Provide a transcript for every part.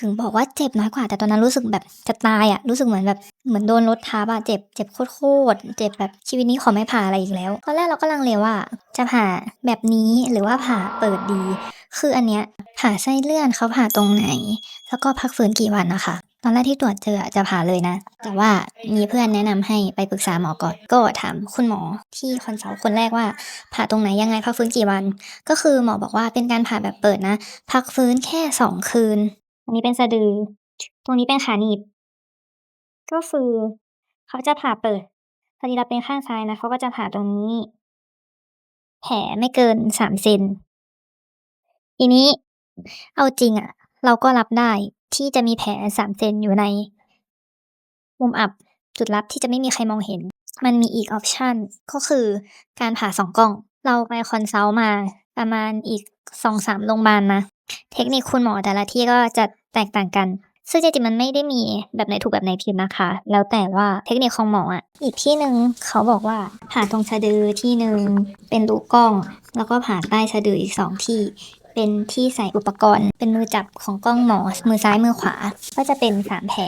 ถึงบอกว่าเจ็บน้อยกว่า แต่ตอนนั้นรู้สึกแบบจะตายอะรู้สึกเหมือนแบบเหมือนโดนรถทับอะเจ็บเจ็บโคตรเจ็บแบบชีวิตนี้ขอไม่ผ่าอะไรอีกแล้ว ตอนแรกเราก็ลังเลว่าจะผ่าแบบนี้หรือว่าผ่าเปิดดี คืออันเนี้ยผ่าไส้เลื่อนเขาผ่าตรงไหน แล้วก็พักฟื้นกี่วันนะคะตอนแรกที่ตรวจเจอจะผ่าเลยนะ แต่ว่ามีเพื่อนแนะนำให้ไปปรึกษาหมอก่อน ก็ถามคุณหมอที่คอนซัลท์คนแรกว่า ผ่าตรงไหนยังไงพักฟื้นกี่วัน ก็คือหมอบอกว่าเป็นการผ่าแบบเปิดนะ พักฟื้นแค่สองคืนันนี้เป็นสะดือ ตรงนี้เป็นขาหนีบ ก็คือ เขาจะผ่าเปิดพอดีเราเป็นข้างซ้ายนะเขาก็จะผ่าตรงนี้ แผลไม่เกินสามเซนทีนี้เอาจริงอะเราก็รับได้ที่จะมีแผลสามเซนอยู่ใน มุมอับจุดลับที่จะไม่มีใครมองเห็น มันมีอีกออปชันก็คือการผ่าสองกล้อง เราไปคอนซัลท์มาประมาณอีกสองสามโรงพยาบาลนะ เทคนิคคุณหมอแต่ละที่ก็จะแตกต่างกัน ซึ่งจริงๆมันไม่ได้มีแบบไหนถูกแบบไหนผิดนะคะ แล้วแต่ว่าเทคนิคของหมออะ อีกที่หนึ่งเขาบอกว่าผ่าตรงสะดือที่หนึ่งเป็นรูกล้อง แล้วก็ผ่าใต้สะดืออีกสองที่เป็นที่ใส่อุปกรณ์ เป็นมือจับของกล้องหมอ มือซ้ายมือขวา ก็จะเป็นสามแผล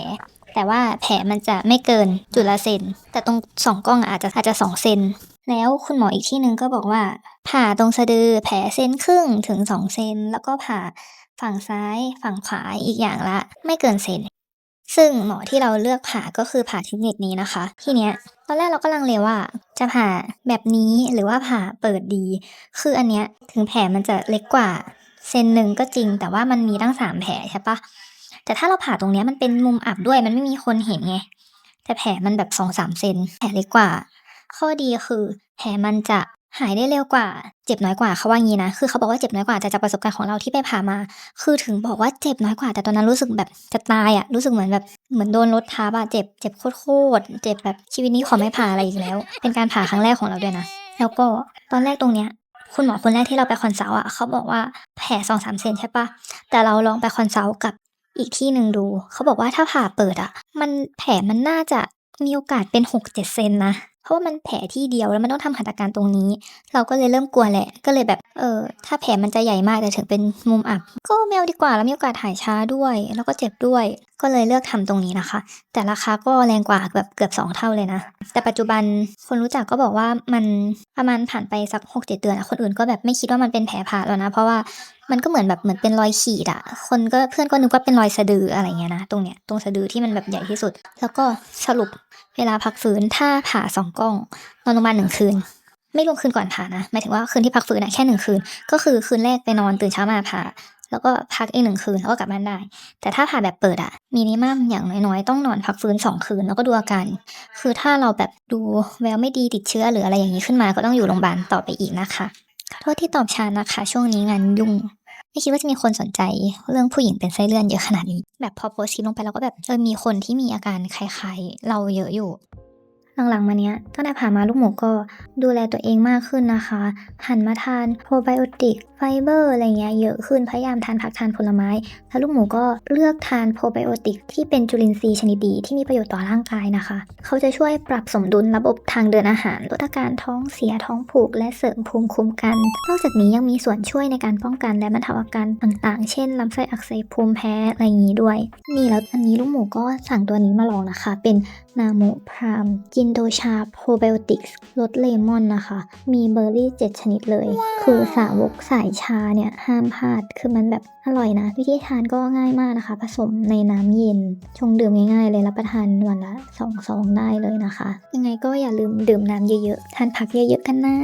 แต่ว่าแผลมันจะไม่เกินจุดละเซน แต่ตรงสองกล้องอะอาจจะอาจจะสองเซน แล้วคุณหมออีกที่หนึ่งก็บอกว่า ผ่าตรงสะดือแผลเซนครึ่งถึงสองเซนแล้วก็ผ่าฝั่งซ้ายฝั่งขวาอีกอย่างละ ไม่เกินเซนซึ่งหมอที่เราเลือกผ่าก็คือผ่าเทคนิคนี้นะคะ ทีเนี้ยตอนแรกเราก็ลังเลว่าจะผ่าแบบนี้หรือว่าผ่าเปิดดี คืออันเนี้ยถึงแผลมันจะเล็กกว่าเซนหนึ่งก็จริง แต่ว่ามันมีตั้งสามแผลใช่ปะแต่ถ้าเราผ่าตรงเนี้ยมันเป็นมุมอับด้วยมันไม่มีคนเห็นไง แต่แผลมันแบบสองสามเซนแผลเล็กกว่า ข้อดีคือ แผลมันจะ หายได้เร็วกว่า เจ็บน้อยกว่าเขาว่างี้นะ คือเขาบอกว่าเจ็บน้อยกว่าแต่จากประสบการณ์ของเราที่ไปผ่ามา คือถึงบอกว่าเจ็บน้อยกว่า แต่ตอนนั้นรู้สึกแบบจะตายอะรู้สึกเหมือนแบบเหมือนโดนรถทับอะเจ็บเจ็บโคตรเจ็บแบบชีวิตนี้ขอไม่ผ่าอะไรอีกแล้ว เป็นการผ่าครั้งแรกของเราด้วยนะ แล้วก็ตอนแรกตรงเนี้ยคุณหมอคนแรกที่เราไปคอนซัลท์อะเขาบอกว่าแผลสองสามเซนใช่ปะแต่เราลองไปคอนซัลท์กับอีกที่หนึ่งดู เขาบอกว่าถ้าผ่าเปิดอะ มันแผลมันน่าจะ มีโอกาสเป็นหกเจ็ดเซนนะ เพราะว่ามันแผลที่เดียวแล้วมันต้องทำหัตถการตรงนี้ เราก็เลยเริ่มกลัวแหละ ก็เลยแบบ เออ ถ้าแผลมันจะใหญ่มากแต่ถึงเป็นมุมอับ ก็ไม่เอาดีกว่าแล้วมีโอกาสหายช้าด้วย แล้วก็เจ็บด้วย ก็เลยเลือกทำตรงนี้นะคะ แต่ราคาก็แรงกว่าแบบเกือบสองเท่าเลยนะ แต่ปัจจุบันคนรู้จักก็บอกว่ามันประมาณผ่านไปสักหกเจ็ดเดือนคนอื่นก็แบบไม่คิดว่ามันเป็นแผลผ่าแล้วนะ เพราะว่า มันก็เหมือนแบบเหมือนเป็นรอยขีดอะคนก็เพื่อนก็นึกว่าเป็นรอยสะดืออะไรเงี้ยนะตรงเนี้ยตรงสะดือที่มันแบบใหญ่ที่สุด แล้วก็สรุปเวลาพักฟื้นถ้าผ่าสองกล้องนอนโรงพยาบาลหนึ่งคืน ไม่รวมคืนก่อนผ่านะหมายถึงว่าคืนที่พักฟื้นนะแค่หนึ่งคืน ก็คือคืนแรกไปนอนตื่นเช้ามาผ่าแล้วก็พักอีกหนึ่งคืนแล้วก็กลับบ้านได้ แต่ถ้าผ่าแบบเปิดอะมินิมัมอย่างน้อยๆ ต้องนอนพักฟื้นสองคืนแล้วก็ดูอาการ คือถ้าเราแบบดูแววไม่ดีติดเชื้อหรืออะไรอย่างนี้ขึ้นมาก็ต้องอยู่โรงพยาบาลต่อไปอีกนะคะขอโทษที่ตอบช้านะคะ ช่วงนี้งานยุ่ง ไม่คิดว่าจะมีคนสนใจเรื่องผู้หญิงเป็นไส้เลื่อนเยอะขนาดนี้ แบบพอโพสต์คลิปลงไปแล้วก็แบบเออมีคนที่มีอาการคล้ายๆ เราเยอะอยู่ หลังๆมาเนี้ยตั้งแต่ผ่านมาลูกหมูก็ดูแลตัวเองมากขึ้นนะคะ หันมาทานโปรไบโอติกไฟเบอร์อะไรเงี้ยเยอะขึ้นพยายามทานผักทานผลไม้ แล้วลูกหมูก็เลือกทานโปรไบโอติกที่เป็นจุลินทรีย์ชนิดดีที่มีประโยชน์ต่อร่างกายนะคะ เขาจะช่วยปรับสมดุลระบบทางเดินอาหารลดอาการท้องเสียท้องผูก และเสริมภูมิคุ้มกัน นอกจากนี้ยังมีส่วนช่วยในการป้องกันและบรรเทาอาการต่าง ๆ เช่นลำไส้อักเสบภูมิแพ้อะไรอย่างนี้ด้วยนี่แล้วอันนี้ลูกหมูก็สั่งตัวนี้มาลองนะคะ เป็นนาโมพรามกินโดชาโปรไบโอติกส์รสเลมอนนะคะ มีเบอร์รี่ 7 ชนิดเลย คือสาวกสายชาเนี่ย ห้ามพลาด คือมันแบบอร่อยนะ วิธีทานก็ง่ายมากนะคะ ผสมในน้ำเย็น ชงดื่มง่ายๆเลยรับประทานวันละ2ซองได้เลยนะคะ ยังไงก็อย่าลืมดื่มน้ำเยอะๆ ทานผักเยอะๆกันนะ